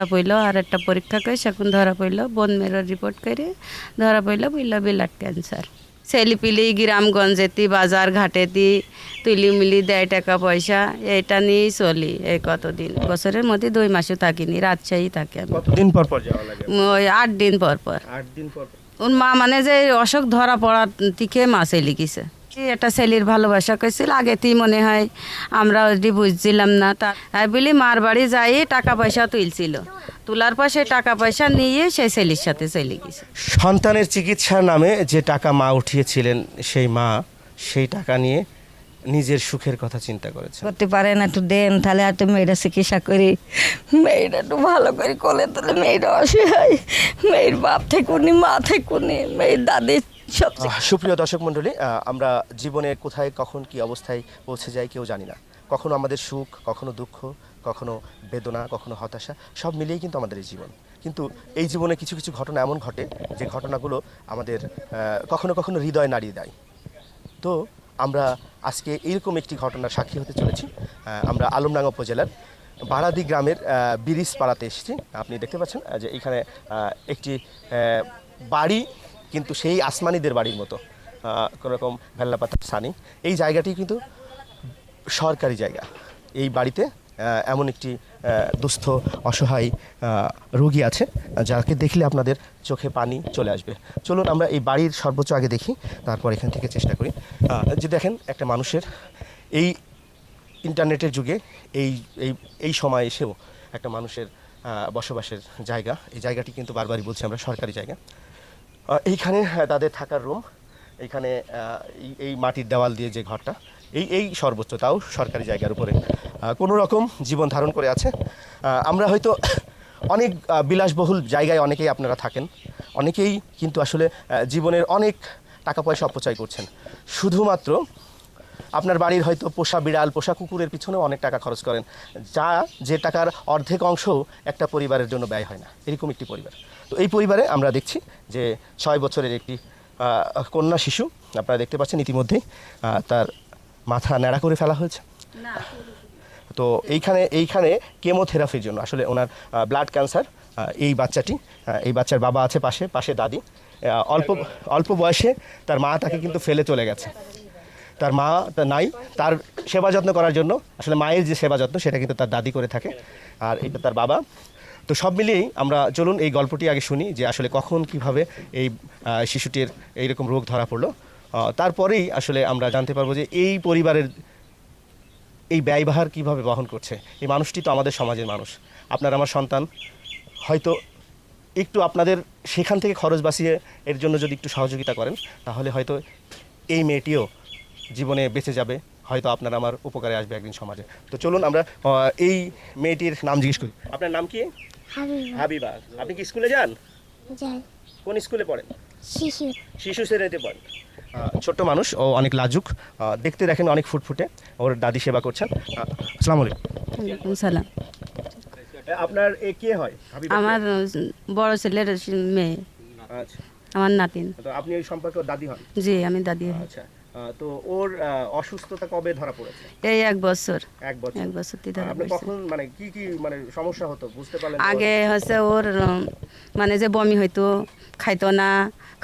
ধরা পড়ল আর একটা পরীক্ষা করে সেখন ধরা পড়ল বোন মেরো রিপোর্ট করে ধরা পড়ল বলল বিলাট ক্যান্সার ছেলিপিলি গ্রামগঞ্জেতি বাজার ঘাটেতি তুলি মিলি দেয় টাকা পয়সা এটা নিয়েই চলি এই কতদিন? বছরের মধ্যে দুই মাসও থাকিনি রাজশাহী থাকি কতদিন পর পর ওই আট দিন পর পর। আট দিন পর। ওর মা মানে যে অসুখ ধরা পড়ার থেকে মা চলে গেছে একটা ছেলের ভালোবাসা কইছিল? আগেতেই মনে হয় আমরা ওটি বুঝছিলাম না। তা তাই বলি মার বাড়ি যাই টাকা পয়সা তুলছিল তোলার পর সে টাকা পয়সা নিয়ে সে ছেলের সাথে চলে গেছে। সন্তানের চিকিৎসার নামে যে টাকা মা উঠিয়েছিলেন সেই মা সেই টাকা নিয়ে নিজের সুখের কথা চিন্তা করেছেন করতে পারে না একটু দেন তাহলে আর তো মেয়েটা চিকিৎসা করি। মেয়েরা একটু ভালো করে কোলে তাহলে মেয়েটা অসহায়। মেয়ের বাপ থেকে উনি মা থেকে উনি মেয়ের দাদি সব আহ, সুপ্রিয় দর্শক মণ্ডলী আমরা জীবনে কোথায়, কখন, কি অবস্থায় পৌঁছে যাই কেউ জানি না। কখনো আমাদের সুখ, কখনো দুঃখ, কখনো বেদনা, কখনো হতাশা, সব মিলিয়েই কিন্তু আমাদের এই জীবন। কিন্তু এই জীবনে কিছু কিছু ঘটনা এমন ঘটে, যে ঘটনাগুলো আমাদের কখনো কখনো হৃদয় নাড়িয়ে দেয়। তো আমরা আজকে এরকম একটি ঘটনার সাক্ষী হতে চলেছি। আমরা আলমডাঙ্গা উপজেলার বারাদি গ্রামের বিরিশ পাড়াতে এসেছি। আপনি দেখতে পাচ্ছেন যে এখানে একটি বাড়ি কিন্তু সেই আসমানিদের বাড়ির মতো আহ, কোনো রকম ভেল্লাপাতার সানি এই জায়গাটি কিন্তু সরকারি জায়গা। এই বাড়িতে এমন একটি দুস্থ অসহায় রোগী আছে যাকে দেখলে আপনাদের চোখে পানি চলে আসবে। চলুন আমরা এই বাড়ির সর্বোচ্চ আগে দেখি তারপর এখান থেকে চেষ্টা করি। যে দেখেন একটা মানুষের এই ইন্টারনেটের যুগে এই এই এই সময় এসেও একটা মানুষের বসবাসের জায়গা। এই জায়গাটি কিন্তু বারবারই বলছি আমরা সরকারি জায়গা। এইখানে তাদের থাকার রুম এইখানে এই- মাটির দেওয়াল দিয়ে যে ঘরটা, এই এই সর্বোচ্চ, তাও সরকারি জায়গার উপরে। কোনো রকম জীবন ধারণ করে আছে। আমরা হয়তো অনেক বিলাসবহুল জায়গায় অনেকেই আপনারা থাকেন। অনেকেই কিন্তু আসলে জীবনের অনেক টাকা পয়সা অপচয় করছেন। শুধুমাত্র আপনার বাড়ির হয়তো পোষা বিড়াল পোষা কুকুরের পিছনেও অনেক টাকা খরচ করেন। যা যে টাকার অর্ধেক অংশ একটা পরিবারের জন্য ব্যয় হয় না। এরকম একটি পরিবার। তো এই পরিবারে আমরা দেখছি যে ছয় বছরের একটি কন্যা শিশু আপনারা দেখতে পাচ্ছেন ইতিমধ্যেই তার মাথা ন্যাড়া করে ফেলা হয়েছে। তো এইখানে এইখানে কেমোথেরাপির জন্য আসলে ওনার ব্লাড ক্যান্সার এই বাচ্চাটি এই বাচ্চার বাবা আছে পাশে পাশে দাদি। অল্প অল্প বয়সে তার মা তাকে কিন্তু ফেলে চলে গেছে। তার মা নাই। তার সেবা যত্ন করার জন্য আসলে মায়ের যে সেবা যত্ন সেটা কিন্তু তার দাদি করে থাকে আর এটা তার বাবা। তো সব মিলিয়েই আমরা চলুন এই গল্পটি আগে শুনি যে আসলে কখন, কীভাবে এই শিশুটির এইরকম রোগ ধরা পড়ল। তারপরেই আসলে আমরা জানতে পারব যে এই পরিবারের এই ব্যয়ভার কীভাবে বহন করছে। এই মানুষটি তো আমাদের সমাজের মানুষ। আপনার আমার সন্তান, হয়তো একটু আপনাদের সেখান থেকে খরচ বাঁচিয়ে এর জন্য যদি একটু সহযোগিতা করেন, তাহলে হয়তো এই মেয়েটিও জীবনে বেঁচে যাবে হয়তো আপনার আমার উপকারে আসবে একদিন সমাজে। তো চলুন আমরা এই মেয়েটির নাম জিজ্ঞেস করি। আপনার নাম কি? হাবিবা। আপনি কি স্কুলে যান? কোন স্কুলে পড়েন? শিশু। শিশু শ্রেণীতে পড়েন। ছোট্ট মানুষ ও অনেক লাজুক। দেখতে দেখেন অনেক ফুটফুটে। ওর দাদি সেবা করছেন। আসসালামু আলাইকুম। সালাম। আপনার এ কে হয়? আমার বড় ছেলের মেয়ে। আচ্ছা। আমার নাতিন। তো আপনি ওই সম্পর্কে দাদি হন? জি আমি দাদি আচ্ছা। তো ওর অসুস্থতা কবে ধরা পড়েছে? এই এক বছর। এক বছর। এক বছর ধরা পড়ছে। কখন মানে কি কি মানে সমস্যা হতো? বুঝতে পারলেন আগে হচ্ছে ওর মানে যে বমি হইতো খাইতো না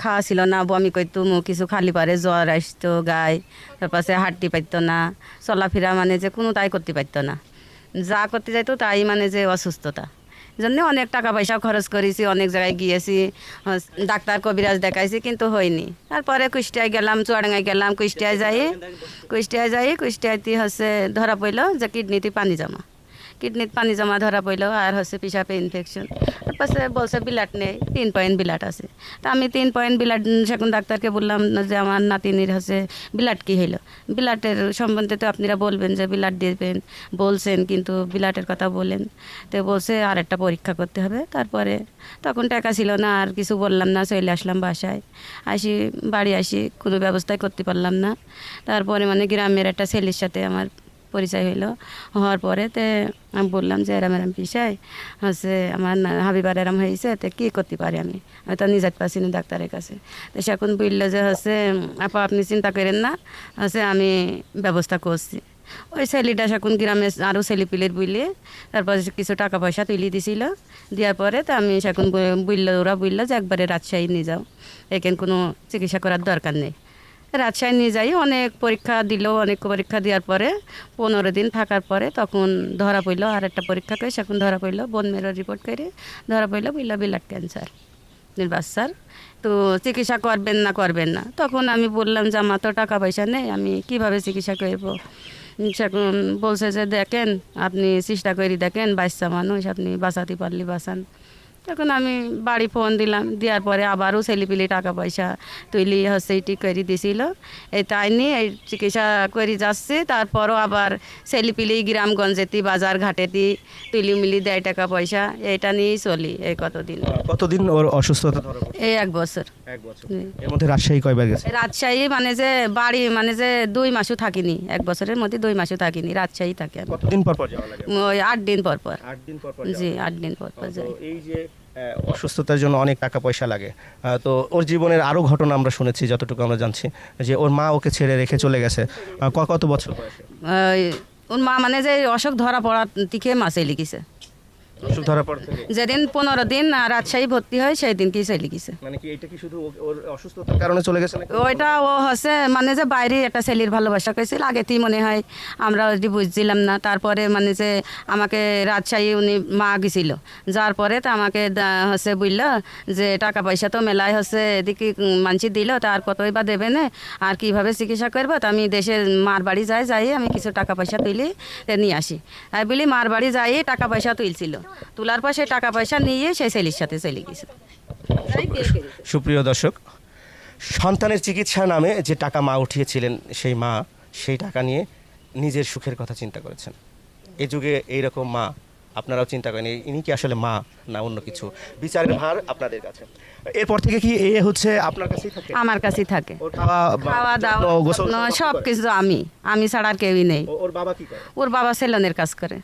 খাওয়া ছিল না বমি করতো মুখ কিছু খালি পারে জ্বর আসতো গায়ে তারপরে হাঁটতে পারতো না চলাফেরা মানে যে কোনো তাই করতে পারতো না। যা করতে যাইতো তাই মানে যে অসুস্থতা। জন্য অনেক টাকা পয়সা খরচ করেছি, অনেক জায়গায় গিয়েছি ডাক্তার কবিরাজ দেখাইছি, কিন্তু হয়নি। তারপরে কুষ্টিয়ায় গেলাম, চুয়াডাঙ্গায় গেলাম, কুষ্টিয়ায় যাই কুষ্টিয়ায় যাই কুষ্টিয়াতে হচ্ছে ধরা পড়ল যে কিডনিতে পানি জমা। কিডনিত পানি জমা ধরা পড়ল আর হচ্ছে পিসাপে ইনফেকশন তারপরে বলছে বিলাট নেই তিন পয়েন্ট বিলাট আছে। তা আমি তিন পয়েন্ট বিলাট সেখন ডাক্তারকে বললাম যে আমার নাতিনির হচ্ছে বিলাট কী হইল। বিলাটের সম্বন্ধে তো আপনারা বলবেন যে বিলাট দিবেন, বলছেন কিন্তু বিলাটের কথা বলেন। তো বলছে আর একটা পরীক্ষা করতে হবে, তারপরে তখন টাকা ছিল না, আর কিছু বললাম না চলে আসলাম বাসায়। আসি, বাড়ি আসি, কোনো ব্যবস্থাই করতে পারলাম না। তারপরে মানে গ্রামের একটা ছেলের সাথে আমার পরিচয় হইল। হওয়ার পরে তে আমি বললাম যে এরম এরম বিষয় হচ্ছে আমার হাবিবার এরম হয়েছে তো কী করতে পারি আমি? আমি তো নিজে পাচ্ছি না ডাক্তারের কাছে। তো সে এখন বলল যে, হচ্ছে, আপা, আপনি চিন্তা করেন না, হচ্ছে আমি ব্যবস্থা করছি। ওই ছেলেটা সেখন গ্রামে আরও ছেলে পিলের বুঝলে তারপর কিছু টাকা পয়সা তুলি দিছিল। দেওয়ার পরে তো আমি সেখন বুঝলো ওরা বুঝলো যে, একবারে রাজশাহী নিয়ে যাও, এখানে কোনো চিকিৎসা করার দরকার নেই। রাজশাহী নিয়ে যাই। অনেক পরীক্ষা দিল, অনেক পরীক্ষা দেওয়ার পরে পনেরো দিন থাকার পরে তখন ধরা পড়ল, আর একটা পরীক্ষা করে সেখন ধরা পড়ল, বোন মেরো রিপোর্ট করে ধরা পড়ল বুঝলো ব্লাড ক্যান্সার বাচ্চার তো চিকিৎসা করবেন না করবেন না। তখন আমি বললাম যে, আমার তো টাকা পয়সা নেই, আমি কীভাবে চিকিৎসা করব? সেখন বলছে যে, দেখেন, আপনি চেষ্টা করে দেখেন, বাচ্চা মানুষ, আপনি বাঁচাতে পারলি বাঁচান। তখন আমি বাড়ি ফোন দিলাম দেওয়ার পরে আবারও ছেলেপিলি টাকা পয়সা তুলি হচ্ছে ঠিক করে দিছিল। এই তাই নিয়ে এই চিকিৎসা করে যাচ্ছে তারপরও আবার ছেলেপিলি গ্রামগঞ্জেতি বাজার ঘাটেতি তুলি মিলি দেয় টাকা পয়সা এটা নিয়েই চলি এই কতদিন। কতদিন ওর অসুস্থতা এই এক বছর। এক বছর। এর মধ্যে রাজশাহী কয়বার গেছে? রাজশাহী মানে যে বাড়ি মানে যে দুই মাসও থাকিনি এক বছরের মধ্যে দুই মাসও থাকিনি রাজশাহী থাকে। কতদিন পর পর যাওয়া লাগে? ওই আট দিন পর পর। আট দিন পর পর জি আট দিন পর পর যাই। এই যে অসুস্থতার জন্য অনেক টাকা পয়সা লাগে। তো ওর জীবনের আরও ঘটনা আমরা শুনেছি, যতটুকু আমরা জানছি, যে ওর মা ওকে ছেড়ে রেখে চলে গেছে। কত বছর ওর মা মানে যে অসুখ ধরা পড়া থেকে মাসে লিখিছে। অসুখ ধরা যেদিন পনেরো দিন রাজশাহী ভর্তি হয় সেই দিন কি সে লিখিছে মানে কি এটা কি শুধু ওর অসুস্থতার কারণে চলে গেছে ওইটা ও হচ্ছে মানে যে বাইরে একটা ছেলের ভালোবাসা করেছিল আগেতেই মনে হয় আমরা ওটি বুঝছিলাম না। তারপরে মানে যে আমাকে রাজশাহী উনি মা গেছিল যার পরে তো আমাকে হচ্ছে বুঝল যে টাকা পয়সা তো মেলায় হচ্ছে এদিকে মানসি দিল তার কতই বা দেবে না? আর কীভাবে চিকিৎসা করব? তো আমি দেশের মার বাড়ি যাই যাই আমি কিছু টাকা পয়সা তুলি নিয়ে আসি। আমি বলি মার বাড়ি যাই টাকা পয়সা তুলছিল। তোলার পর সেই টাকা পয়সা নিয়ে সেই ছেলের সাথে চলে গেছে। সুপ্রিয় দর্শক সন্তানের চিকিৎসা নামে যে টাকা মা উঠিয়েছিলেন সেই মা সেই টাকা নিয়ে নিজের সুখের কথা চিন্তা করেছেন। এই যুগে এইরকম মা আপনারাও চিন্তা করেন ইনি কি আসলে মা না অন্য কিছু? বিচারের ভার আপনাদের কাছে। এরপর থেকে কি এ হচ্ছে আপনার কাছেই থাকে? আমার কাছেই থাকে। খাওয়া দাওয়া সব কিছু আমি আমি ছাড়া আর কেউই নেই। ওর বাবা কি করে? ওর বাবা সেলনের কাজ করে।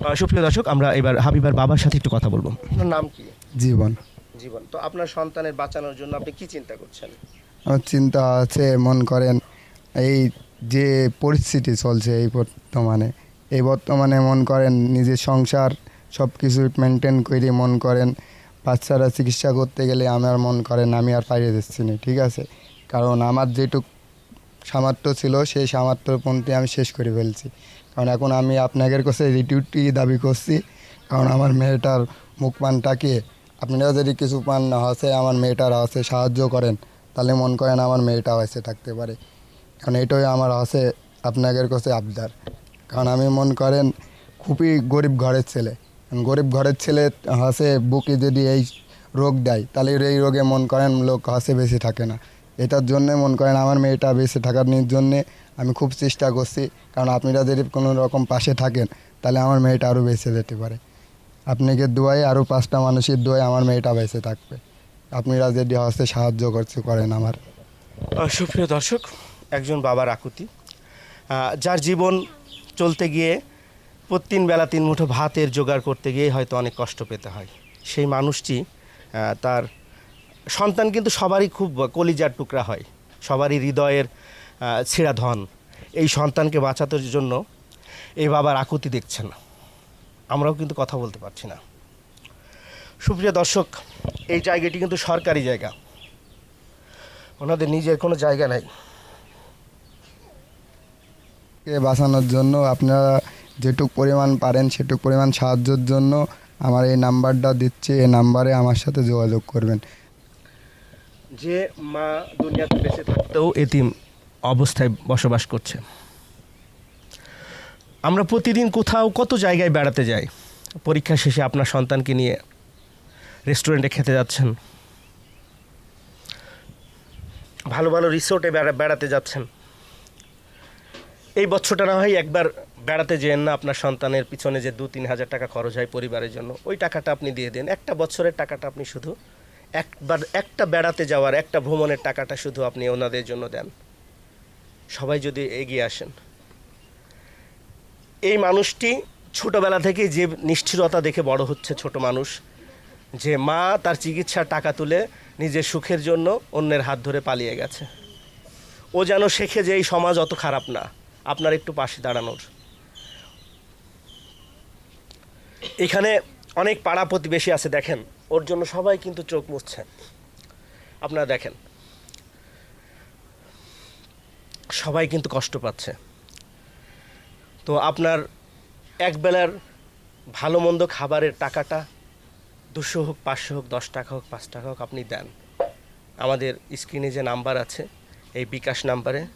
সুপ্রিয় দর্শক আমরা এবার হাবিবার বাবার সাথে একটু কথা বলব। আপনার নাম কি? জীবন। জীবন। তো আপনার সন্তানের বাঁচানোর জন্য আপনি কি চিন্তা করছেন? আমার চিন্তা আছে মন করেন এই যে পরিস্থিতি চলছে এই বর্তমানে এই বর্তমানে মন করেন নিজের সংসার সব কিছু মেনটেন করে মন করেন বাচ্চারা চিকিৎসা করতে গেলে আমার মন করেন আমি আর পাইরে দিচ্ছি না ঠিক আছে? কারণ আমার যেটুক সামর্থ্য ছিল সেই সামর্থ্যপন্থী আমি শেষ করে ফেলছি। কারণ এখন আমি আপনাদের কাছে রিটিউটি দাবি করছি। কারণ আমার মেয়েটার মুখ পানটাকে আপনারা যদি কিছু পান না হসে আমার মেয়েটার হসে সাহায্য করেন, তাহলে মন করেন আমার মেয়েটা হসে থাকতে পারে। কারণ এটাই আমার হসে আপনাদের কাছে আবদার। কারণ আমি মন করেন, খুবই গরিব ঘরের ছেলে। গরিব ঘরের ছেলে হাসে বুকে যদি এই রোগ দেয়, তাহলে এই রোগে মন করেন লোক হাসে বেশি থাকে না। এটার জন্যে মন করেন আমার মেয়েটা বেশি থাকার জন্যে আমি খুব চেষ্টা করছি, কারণ আপনারা যদি কোনো রকম পাশে থাকেন, তাহলে আমার মেয়েটা আরও বেঁচে যেতে পারে। আপনাকে দোয়াই আরও পাঁচটা মানুষের দোয়াই আমার মেয়েটা বেঁচে থাকবে। আপনারা যদি হস্তে সাহায্য করছে, করেন আমার। সুপ্রিয় দর্শক, একজন বাবার আকুতি। যার জীবন চলতে গিয়ে প্রতিদিন বেলা তিন মুঠো ভাতের জোগাড় করতে গিয়ে হয়তো অনেক কষ্ট পেতে হয়। সেই মানুষটি তার সন্তান কিন্তু সবারই খুব কলিজার টুকরা হয়। সবারই হৃদয়ের ছেঁড়া ধন এই সন্তানকে বাঁচানোর জন্য এই বাবার আকুতি দেখছেন। আমরাও কিন্তু কথা বলতে পারছি না। সুপ্রিয় দর্শক এই জায়গাটি কিন্তু সরকারি জায়গা। ওনাদের নিজের কোনো জায়গা নাই। কে বাঁচানোর জন্য আপনারা যেটুক পরিমাণ পারেন সেটুক পরিমাণ সাহায্যের জন্য আমার এই নাম্বারটা দিচ্ছি। এই নাম্বারে আমার সাথে যোগাযোগ করবেন। যে মা দুনিয়াতে বেঁচে থাকতেও এতিম। অবস্থায় বসবাস করছে। আমরা প্রতিদিন কোথাও কত জায়গায় বেড়াতে যাই। পরীক্ষা শেষে আপনার সন্তানকে নিয়ে রেস্টুরেন্টে খেতে যাচ্ছেন। ভালো ভালো রিসোর্টে বেড়া বেড়াতে যাচ্ছেন। এই বছরটা না হয় একবার বেড়াতে যেন না আপনার সন্তানের পিছনে যে দু তিন হাজার টাকা খরচ হয় পরিবারের জন্য, ওই টাকাটা আপনি দিয়ে দেন। একটা বছরের টাকাটা আপনি শুধু একবার একটা বেড়াতে যাওয়ার, একটা ভ্রমণের টাকাটা শুধু আপনি ওনাদের জন্য দেন। সবাই যদি এগিয়ে আসেন। এই মানুষটি ছোটবেলা থেকে যে নিষ্ঠুরতা দেখে বড় হচ্ছে ছোট মানুষ, যে মা তার চিকিৎসার টাকা তুলে নিজের সুখের জন্য অন্যের হাত ধরে পালিয়ে গেছে। ও যেন শেখে যে এই সমাজ অত খারাপ না, আপনার একটু পাশে দাঁড়ানোর। এখানে অনেক পাড়া প্রতিবেশী আছে, দেখেন। ওর জন্য সবাই কিন্তু চোখ মুছছেন। আপনারা দেখেন সবাই কিন্তু কষ্ট পাচ্ছে। তো আপনার একবেলার ভালো মন্দ খাবারের টাকাটা দুশো হোক, পাঁচশো হোক, দশ টাকা হোক, পাঁচ টাকা হোক আপনি দেন। আমাদের স্ক্রিনে যে নাম্বার আছে, এই বিকাশ নাম্বারে,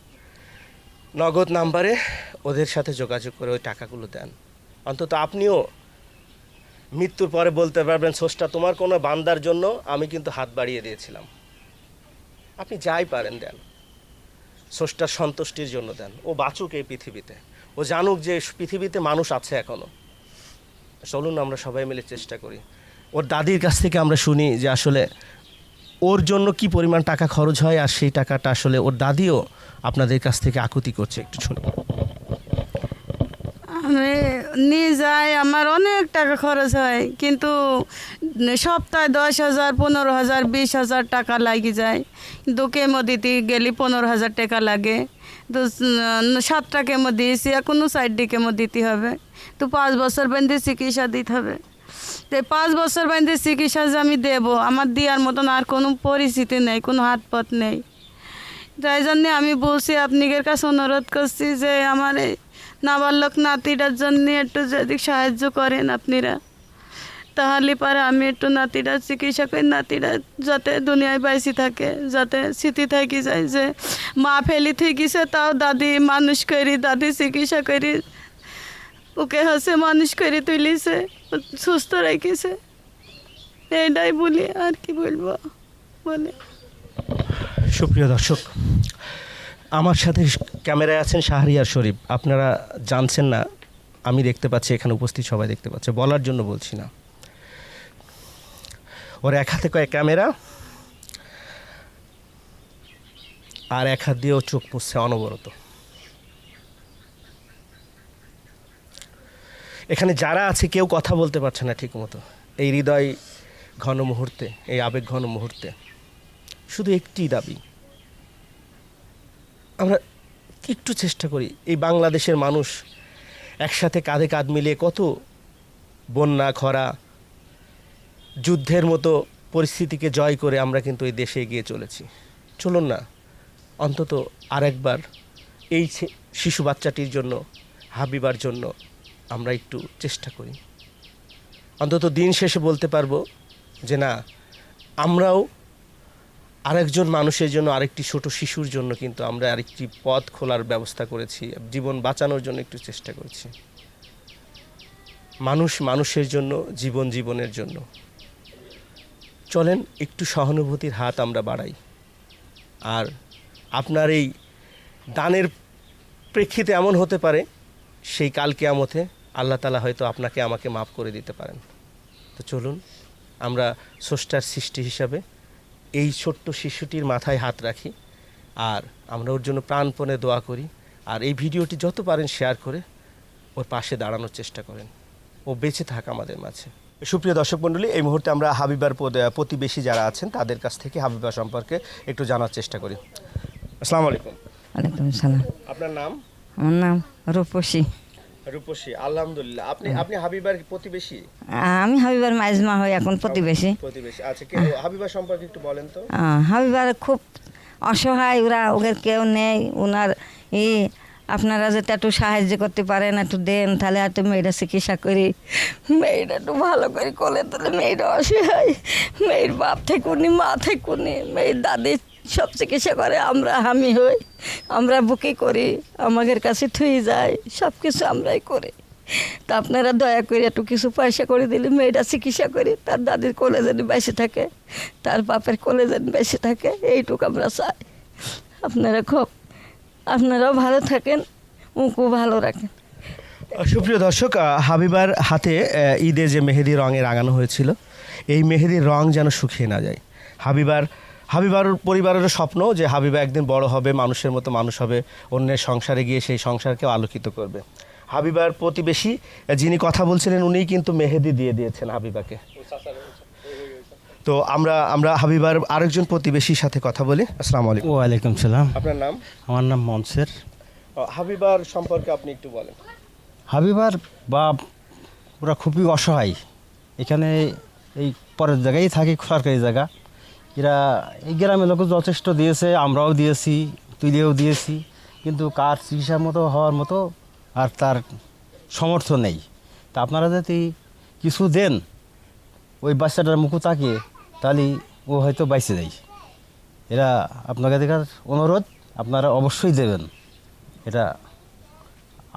নগদ নাম্বারে ওদের সাথে যোগাযোগ করে ওই টাকাগুলো দেন। অন্তত আপনিও মৃত্যুর পরে বলতে পারবেন সোসটা তোমার কোনো বান্দার জন্য আমি কিন্তু হাত বাড়িয়ে দিয়েছিলাম। আপনি যাই পারেন দেন। স্রষ্টার সন্তুষ্টির জন্য দেন। ও বাঁচুক এই পৃথিবীতে। ও জানুক যে পৃথিবীতে মানুষ আছে এখনও চলুন আমরা সবাই মিলে চেষ্টা করি। ওর দাদির কাছ থেকে আমরা শুনি যে আসলে ওর জন্য কি পরিমাণ টাকা খরচ হয় আর সেই টাকাটা আসলে ওর দাদিও আপনাদের কাছ থেকে আকুতি করছে একটু শুনি আমি নিয়ে যাই, আমার অনেক টাকা খরচ হয়, কিন্তু সপ্তাহে দশ হাজার, পনেরো হাজার, বিশ হাজার টাকা লাগি যায়। কিন্তু কেমো দিতে গেলে পনেরো হাজার টাকা লাগে। তো সাতটা কেমো দিয়েছি এখনও সাইডে কেমো দিতে হবে। তো পাঁচ বছর বেঁধে চিকিৎসা দিতে হবে। তো পাঁচ বছর বেঁধে চিকিৎসা যে আমি দেবো, আমার দেওয়ার মতন আর কোনো পরিস্থিতি নেই, কোনো হাত পথ নেই। তাই জন্যে আমি বলছি আপনাদের কাছে অনুরোধ করছি যে আমার এই নাবালক নাতিটার জন্য একটু যদি সাহায্য করেন আপনারা। তাহলে পারে আমি একটু নাতিটা চিকিৎসা করি নাতিটা যাতে দুনিয়ায় বাইসি থাকে, যাতে স্মৃতি থাকি যায় যে মা ফেলি থেকেছে, তাও দাদি মানুষ করি, দাদি চিকিৎসা করি, ওকে হাসে মানুষ করে তুলিছে, সুস্থ রেখেছে। এটাই বলি, আর কি বলব? বলে। সুপ্রিয় দর্শক, আমার সাথে ক্যামেরায় আছেন শাহরিয়ার শরীফ। আপনারা জানছেন না, আমি দেখতে পাচ্ছি, এখানে উপস্থিত সবাই দেখতে পাচ্ছে। বলার জন্য বলছি না। ওর এক হাতে কয়েক ক্যামেরা, আর এক হাত দিয়েও চোখ পুষছে অনবরত। এখানে যারা আছে, কেউ কথা বলতে পারছে না ঠিক মতো। এই হৃদয় ঘন মুহূর্তে, এই আবেগ ঘন মুহূর্তে। শুধু একটি দাবি। আমরা একটু চেষ্টা করি, এই বাংলাদেশের মানুষ একসাথে কাঁধে কাঁধ মিলিয়ে কত বন্যা, খরা যুদ্ধের মতো পরিস্থিতিকে জয় করে আমরা কিন্তু এই দেশে এগিয়ে চলেছি। চলুন না, অন্তত আরেকবার এই শিশু বাচ্চাটির জন্য, হাবিবার জন্য আমরা একটু চেষ্টা করি। অন্তত দিন শেষে বলতে পারব যে না, আমরাও আরেকজন মানুষের জন্য আরেকটি ছোট শিশুর জন্য কিন্তু আমরা আরেকটি পথ খোলার ব্যবস্থা করেছি, জীবন বাঁচানোর জন্য একটু চেষ্টা করেছি। মানুষ মানুষের জন্য, জীবন জীবনের জন্য। চলেন, একটু সহানুভূতির হাত আমরা বাড়াই। আর আপনার এই দানের প্রেক্ষিতে এমন হতে পারে, সেই কাল কেয়ামতে আল্লাহ তালা হয়তো আপনাকে আমাকে মাফ করে দিতে পারেন। তো চলুন, আমরা স্রষ্টার সৃষ্টি হিসাবে এই ছোট্ট শিশুটির মাথায় হাত রাখি, আর আমরা ওর জন্য প্রাণপণে দোয়া করি, আর এই ভিডিওটি যত পারেন শেয়ার করে ওর পাশে দাঁড়ানোর চেষ্টা করেন। ও বেঁচে থাক আমাদের মাঝে। সুপ্রিয় দর্শক মণ্ডলী এই মুহূর্তে আমরা হাবিবার প্রতিবেশী যারা আছেন তাদের কাছ থেকে হাবিবা সম্পর্কে একটু জানার চেষ্টা করি। আসসালামু আলাইকুম। ওয়ালাইকুম সালাম আপনার নাম? আমার নাম রূপসী। রূপসী আলহামদুলিল্লাহ। আপনি আপনি হাবিবার প্রতিবেশী? আমি হাবিবার মাইজমা হই এখন প্রতিবেশী। প্রতিবেশী আচ্ছা কে হাবিবা সম্পর্কে একটু বলেন তো। হাবিবার খুব অসহায় ওরা ওদের কেউ নেই ওনার ই আপনারা যদি একটু সাহায্য করতে পারেন, একটু দেন, তাহলে একটু মেয়েরা চিকিৎসা করি। মেয়েরা একটু ভালো করে কোলে তাহলে মেয়েটা অসহায়। মেয়ের বাপ থেকে উনি মা থেকে উনি মেয়ের দাদি সব চিকিৎসা করে, আমরা আমি হই, আমরা বুকি করি, আমাদের কাছে থুই যায় সব কিছু আমরাই করি। তা আপনারা দয়া করে একটু কিছু পয়সা করে দিলে মেয়েটা চিকিৎসা করি, তার দাদির কোলে যেন বেঁচে থাকে, তার বাপের কোলে যেন বেঁচে থাকে, এইটুকু আমরা চাই। আপনারা খুব আপনারাও ভালো থাকেন উঁকু ভালো রাখেন। সুপ্রিয় দর্শক হাবিবার হাতে ঈদে যে মেহেদি রঙে রাঙানো হয়েছিল, এই মেহেদির রং যেন শুকিয়ে না যায়। হাবিবার হাবিবার পরিবারেরও স্বপ্ন যে হাবিবা একদিন বড় হবে, মানুষের মতো মানুষ হবে, অন্যের সংসারে গিয়ে সেই সংসারকেও আলোকিত করবে। হাবিবার প্রতিবেশী, যিনি কথা বলছিলেন, উনিই কিন্তু মেহেদি দিয়ে দিয়েছেন হাবিবাকে। তো আমরা আমরা হাবিবার আরেকজন প্রতিবেশীর সাথে কথা বলি। আসসালামু আলাইকুম। ওয়ালাইকুম সালাম। আপনার নাম? আমার নাম মনসের। হাবিবার সম্পর্কে আপনি একটু বলেন। হাবিবার বা ওরা খুবই অসহায়। এখানে এই পরের জায়গায় থাকে সরকারি জায়গা। এরা এই গ্রামের লোক যথেষ্ট দিয়েছে আমরাও দিয়েছি তুলেও দিয়েছি। কিন্তু কার চিকিৎসার মতো হওয়ার মতো আর তার সমর্থ নেই। তা আপনারা যদি কিছু দেন ওই বাচ্চাটার মুখ তাকিয়ে তাহলে ও হয়তো বাইসে যায় এরা আপনাকে দেখার অনুরোধ আপনারা অবশ্যই দেবেন। এটা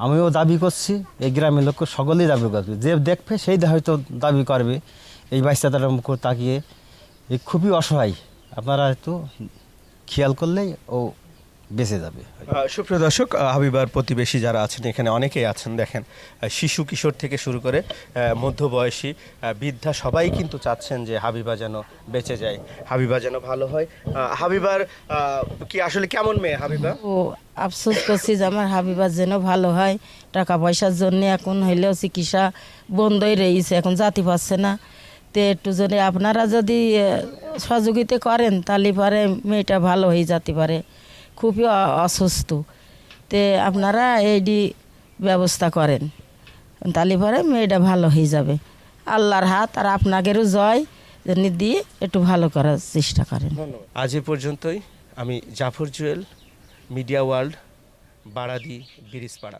আমিও দাবি করছি, এই গ্রামের লোক সকলেই দাবি করবে। যে দেখবে সেই হয়তো দাবি করবে। এই বাচ্চাটার মুখ তাকিয়ে এই খুবই অসহায়। আপনারা হয়তো খেয়াল করলেই ও বেঁচে যাবে। সুপ্রিয় দর্শক হাবিবার প্রতিবেশী যারা আছেন এখানে অনেকেই আছেন দেখেন শিশু কিশোর থেকে শুরু করে মধ্যবয়সী বৃদ্ধা সবাই কিন্তু চাচ্ছেন যে হাবিবা যেন বেঁচে যায় হাবিবা যেন ভালো হয়। হাবিবার কি আসলে কেমন মেয়ে হাবিবা? ও আফসোস করছি যে আমার হাবিবার যেন ভালো হয় টাকা পয়সার জন্য এখন হইলেও চিকিৎসা বন্ধই রয়েছে এখন জাতি পাচ্ছে না। তো একটু যদি আপনারা যদি সহযোগিতা করেন তাহলে পরে মেয়েটা ভালো হয়ে যেতে পারে। খুবই অসুস্থ। তে আপনারা এইটি ব্যবস্থা করেন। তাহলে পরে মেয়েটা ভালো হয়ে যাবে। আল্লাহর হাত আর আপনাদেরও জয় দিয়ে একটু ভালো করার চেষ্টা করেন। আজ এ পর্যন্তই। আমি জাফর জুয়েল, মিডিয়া ওয়ার্ল্ড বাড়াদি ব্রিজপাড়া।